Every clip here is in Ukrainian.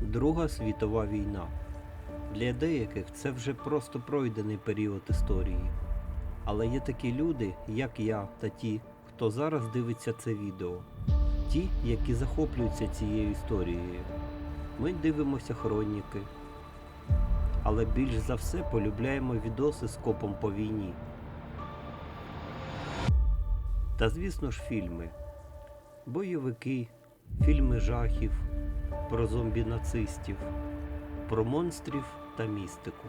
Друга світова війна. Для деяких це вже просто пройдений період історії. Але є такі люди, як я та ті, хто зараз дивиться це відео. Ті, які захоплюються цією історією. Ми дивимося хроніки. Але більш за все полюбляємо відоси з копом по війні. Та звісно ж фільми. Бойовики, фільми жахів, про зомбі-нацистів, про монстрів та містику.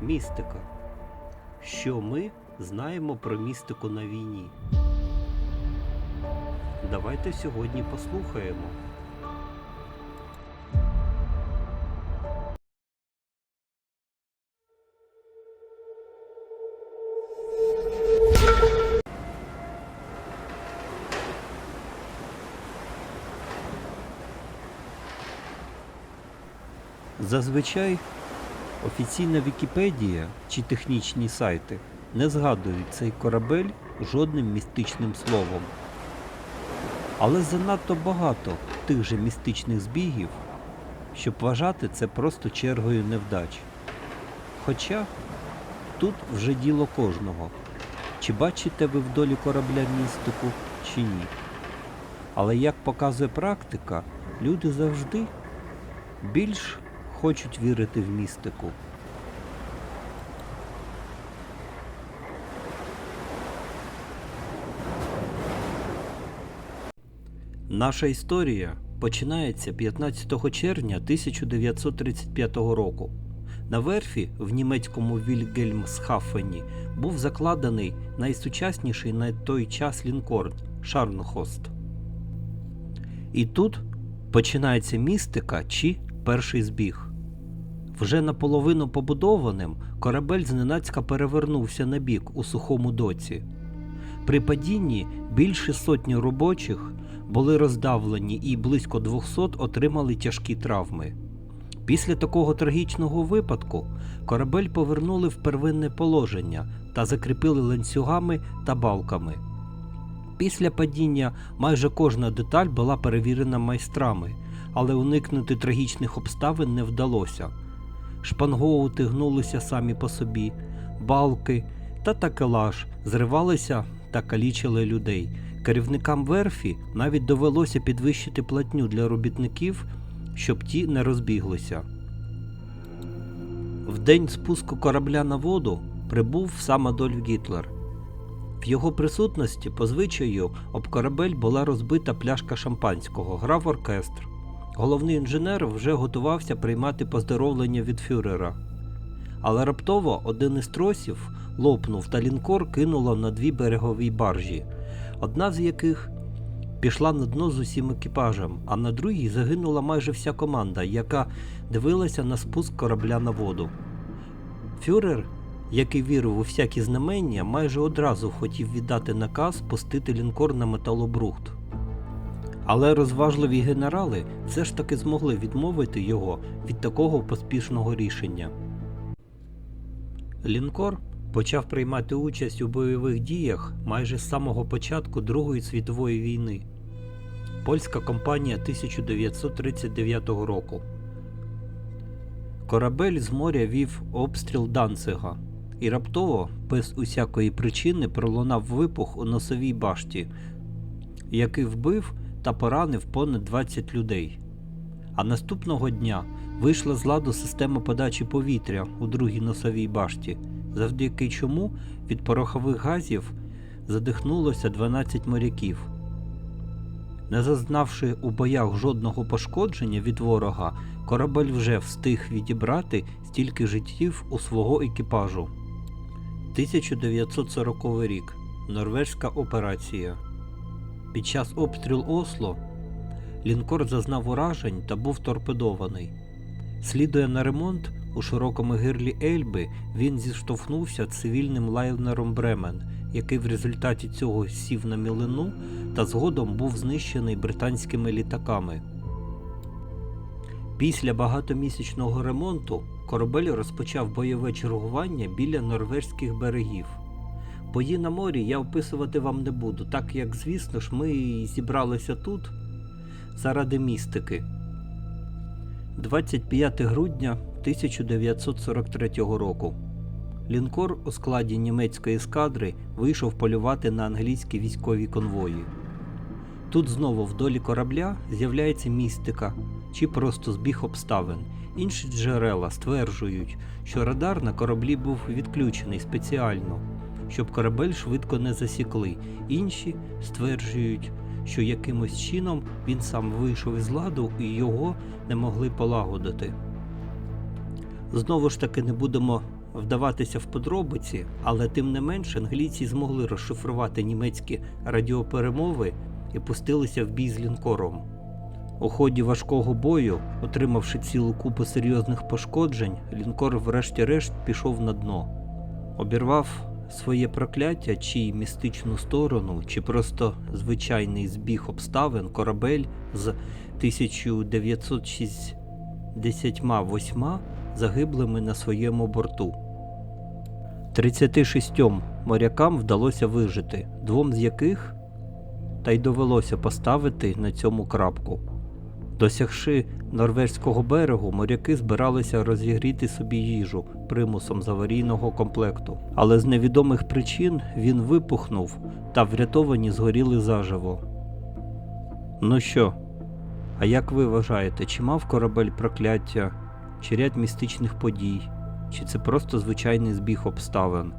Містика. Що ми знаємо про містику на війні? Давайте сьогодні послухаємо. Зазвичай офіційна Вікіпедія чи технічні сайти не згадують цей корабель жодним містичним словом. Але занадто багато тих же містичних збігів, щоб вважати це просто чергою невдач. Хоча тут вже діло кожного. Чи бачите ви в долі корабля містику, чи ні. Але як показує практика, люди завжди більш хочуть вірити в містику. Наша історія починається 15 червня 1935 року. На верфі в німецькому Вільгельмсхафені був закладений найсучасніший на той час лінкор Шарнхост. І тут починається містика чи перший збіг. Вже наполовину побудованим корабель зненацька перевернувся на бік у сухому доці. При падінні більше сотні робочих були роздавлені і близько 200 отримали тяжкі травми. Після такого трагічного випадку корабель повернули в первинне положення та закріпили ланцюгами та балками. Після падіння майже кожна деталь була перевірена майстрами, але уникнути трагічних обставин не вдалося. Шпангоути гнулися самі по собі, балки та такелаж зривалися та калічили людей. Керівникам верфі навіть довелося підвищити платню для робітників, щоб ті не розбіглися. В день спуску корабля на воду прибув сам Адольф Гітлер. В його присутності по звичаю об корабель була розбита пляшка шампанського, грав оркестр. Головний інженер вже готувався приймати поздоровлення від фюрера. Але раптово один із тросів лопнув та лінкор кинуло на дві берегові баржі, одна з яких пішла на дно з усім екіпажем, а на другій загинула майже вся команда, яка дивилася на спуск корабля на воду. Фюрер, який вірив у всякі знамення, майже одразу хотів віддати наказ пустити лінкор на металобрухт. Але розважливі генерали все ж таки змогли відмовити його від такого поспішного рішення. Лінкор почав приймати участь у бойових діях майже з самого початку Другої світової війни. Польська компанія 1939 року. Корабель з моря вів обстріл Данцига, і раптово, без усякої причини, пролунав вибух у носовій башті, який вбив та поранив понад 20 людей. А наступного дня вийшла з ладу система подачі повітря у другій носовій башті, завдяки чому від порохових газів задихнулося 12 моряків. Не зазнавши у боях жодного пошкодження від ворога, корабель вже встиг відібрати стільки життів у свого екіпажу. 1940 рік. Норвезька операція. Під час обстрілу Осло лінкор зазнав уражень та був торпедований. Слідує на ремонт у широкому гирлі Ельби, він зіштовхнувся цивільним лайнером Бремен, який в результаті цього сів на мілину та згодом був знищений британськими літаками. Після багатомісячного ремонту корабель розпочав бойове чергування біля норвезьких берегів. Бої на морі я описувати вам не буду, так як, звісно ж, ми зібралися тут заради містики. 25 грудня 1943 року. Лінкор у складі німецької ескадри вийшов полювати на англійські військові конвої. Тут знову в долі корабля з'являється містика чи просто збіг обставин. Інші джерела стверджують, що радар на кораблі був відключений спеціально, щоб корабель швидко не засікли. Інші стверджують, що якимось чином він сам вийшов із ладу і його не могли полагодити. Знову ж таки не будемо вдаватися в подробиці, але тим не менш англійці змогли розшифрувати німецькі радіоперемови і пустилися в бій з лінкором. У ході важкого бою, отримавши цілу купу серйозних пошкоджень, лінкор врешті-решт пішов на дно. Обірвав своє прокляття чи містичну сторону, чи просто звичайний збіг обставин корабель з 1968 загиблими на своєму борту. 36 морякам вдалося вижити, двом з яких та й довелося поставити на цьому крапку. Досягши норвезького берегу, моряки збиралися розігріти собі їжу примусом з аварійного комплекту, але з невідомих причин він випухнув та врятовані згоріли заживо. Ну що, а як ви вважаєте, чи мав корабель прокляття, чи ряд містичних подій, чи це просто звичайний збіг обставин?